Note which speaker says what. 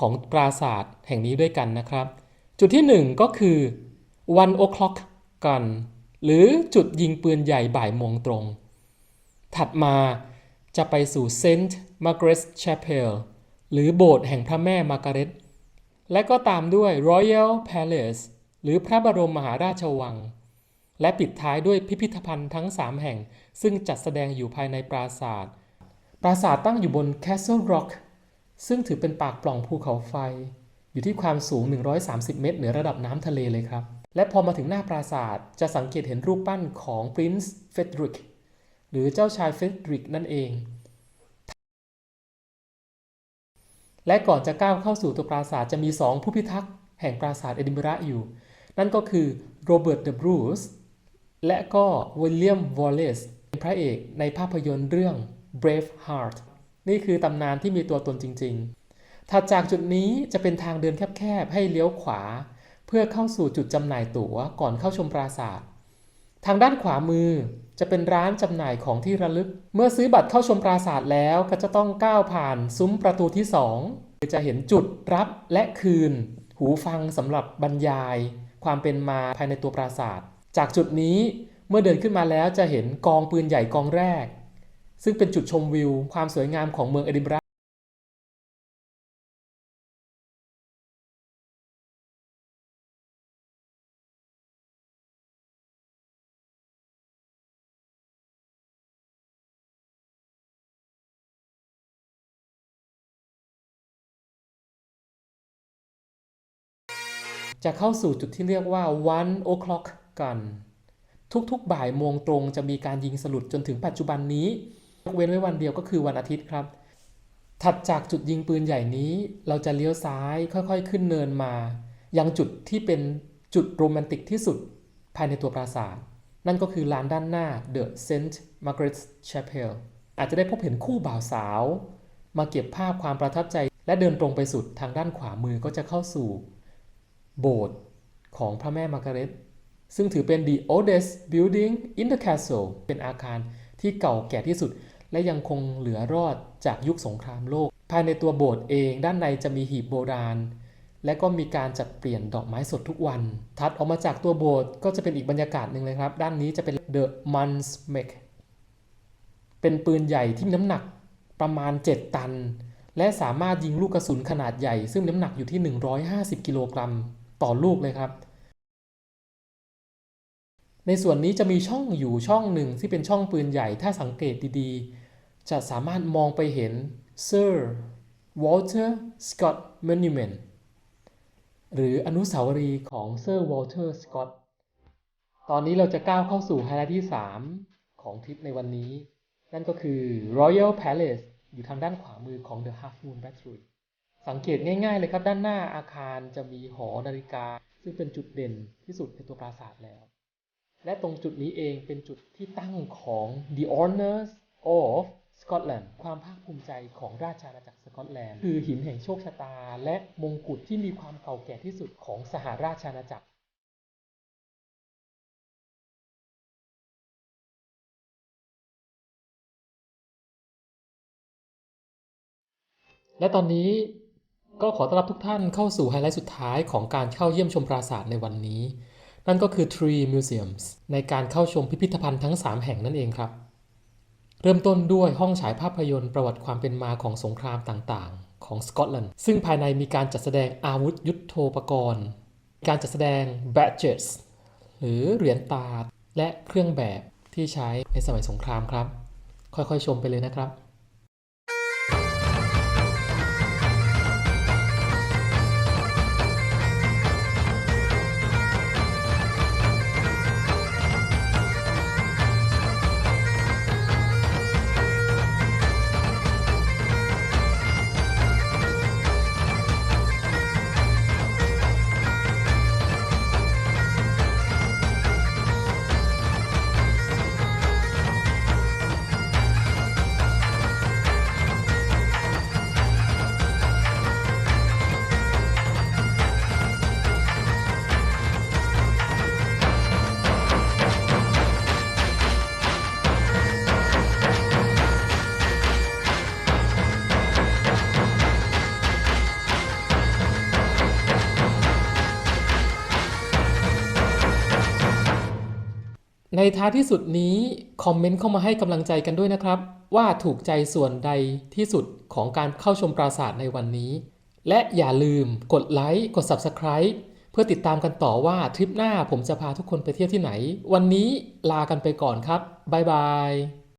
Speaker 1: ของปราสาทแห่งนี้ด้วยกันนะครับ จุดที่ 1 ก็คือ one o'clock กัน หรือจุดยิงปืนใหญ่บ่ายโมงตรง ถัดมาจะไปสู่ Saint Margaret's Chapel หรือโบสถ์แห่งพระแม่มาร์กาเร็ตและก็ตามด้วย Royal Palace หรือพระบรมมหาราชวัง และปิดท้ายด้วยพิพิธภัณฑ์ทั้ง 3 แห่ง ซึ่งจัดแสดงอยู่ภายในปราสาท ปราสาทตั้งอยู่บน Castle Rock ซึ่งถือเป็นปากปล่องภูเขาไฟ อยู่ที่ความสูง 130 เมตรเหนือระดับน้ำทะเลเลยครับ และพอมาถึงหน้าปราสาทจะสังเกตเห็นรูปปั้นของ Prince Frederick หรือเจ้าชายเฟดริกนั่นเอง และก่อนจะก้าวเข้าสู่ตัวปราสาทจะมีสองผู้พิทักษ์แห่งปราสาทเอดินบะระอยู่ นั่นก็คือโรเบิร์ตเดอะบรูซและก็วิลเลียมวอลเลซเป็นพระเอกในภาพยนตร์เรื่อง Braveheart นี่คือตำนานที่มีตัวตนจริง ๆ ถัดจากจุดนี้จะเป็นทางเดินแคบๆ ให้เลี้ยวขวา เพื่อเข้าสู่จุดจำหน่ายตั๋วก่อนเข้าชมปราสาท ทางด้านขวามือจะเป็นร้านจำหน่ายของที่ระลึก เมื่อซื้อบัตรเข้าชมปราสาทแล้วก็จะต้องก้าวผ่านซุ้มประตูที่2จะเห็นจุดรับและคืน หูฟังสำหรับบรรยาย ความเป็นมาภายในตัวปราสาท จากจุดนี้เมื่อเดินขึ้นมาแล้วจะเห็นกองปืนใหญ่กองแรก ซึ่งเป็นจุดชมวิวความสวยงามของเมืองเอดินบะระจะเข้าสู่จุดที่เรียกว่า one o'clock กัน ทุกๆบ่ายโมงตรงจะมีการยิงสลุดจนถึงปัจจุบันนี้ กเว้นไว้วันเดียวก็คือวันอาทิตย์ครับ ถัดจากจุดยิงปืนใหญ่นี้ เราจะเลี้ยวซ้ายค่อยๆ ขึ้นเนินมา ยังจุดที่เป็นจุดโรแมนติกที่สุดภายในตัวปราสาท นั่นก็คือลานด้านหน้า The St. Margaret's Chapel อาจจะได้พบเห็นคู่บ่าวสาว มาเก็บภาพความประทับใจ และเดินตรงไปสุดทางด้านขวามือก็จะเข้าสู่ โบสถ์ของพระแม่มาร์กาเร็ตซึ่งถือเป็น the oldest building in the castle เป็นอาคารที่เก่าแก่ที่สุด และยังคงเหลือรอดจากยุคสงครามโลก ภายในตัวโบสถ์เองด้านในจะมีหีบโบราณ และก็มีการจัดเปลี่ยนดอกไม้สดทุกวัน ถัดออกมาจากตัวโบสถ์ก็จะเป็นอีกบรรยากาศหนึ่งเลยครับ ด้านนี้จะเป็น the Munsmek เป็นปืนใหญ่ที่มีน้ำหนักประมาณ 7 ตัน และสามารถยิงลูกกระสุนขนาดใหญ่ ซึ่งน้ำหนักอยู่ที่ 150 กิโลกรัมต่อลูกเลยครับในส่วนนี้จะมีช่องอยู่ช่องหนึ่งที่เป็นช่องปืนใหญ่ถ้าสังเกตดีๆ จะสามารถมองไปเห็น Sir Walter Scott Monument หรืออนุสาวรีย์ของ Sir Walter Scott ตอนนี้เราจะก้าวเข้าสู่ไฮไลท์ที่ 3 ของทริปในวันนี้ นั่นก็คือ Royal Palace อยู่ทางด้านขวามือของ The Half Moon Battery สังเกตง่ายๆเลยครับ ด้านหน้าอาคารจะมีหอนาฬิกา ซึ่งเป็นจุดเด่นที่สุดในตัวปราสาทแล้ว และตรงจุดนี้เองเป็นจุดที่ตั้งของ The Honors of Scotland ความภาคภูมิใจของราชอาณาจักรสกอตแลนด์ คือหินแห่งโชคชะตา และมงกุฎที่มีความเก่าแก่ที่สุดของสหราชอาณาจักรและตอนนี้ก็ขอต้อนรับทุกท่านเข้าสู่ไฮไลท์สุดท้ายของการเข้าเยี่ยมชมปราสาทในวันนี้ นั่นก็คือ Tree Museums ในการเข้าชมพิพิธภัณฑ์ทั้ง 3 แห่งนั่นเองครับ เริ่มต้นด้วยห้องฉายภาพยนตร์ประวัติความเป็นมาของสงครามต่างๆ ของสกอตแลนด์ซึ่งภายในมีการจัดแสดงอาวุธยุทโธปกรณ์ การจัดแสดง badges หรือเหรียญตาและเครื่องแบบที่ใช้ในสมัยสงครามครับ ค่อยๆชมไปเลยนะครับ ในท้ายที่สุดนี้คอมเมนต์เข้ามาให้กำลังใจกันด้วยนะครับ ว่าถูกใจส่วนใดที่สุดของการเข้าชมปราสาทในวันนี้ และอย่าลืมกดไลค์กด Subscribe เพื่อติดตามกันต่อว่าทริปหน้าผมจะพาทุกคนไปเที่ยวที่ไหน วันนี้ลากันไปก่อนครับบ๊ายบาย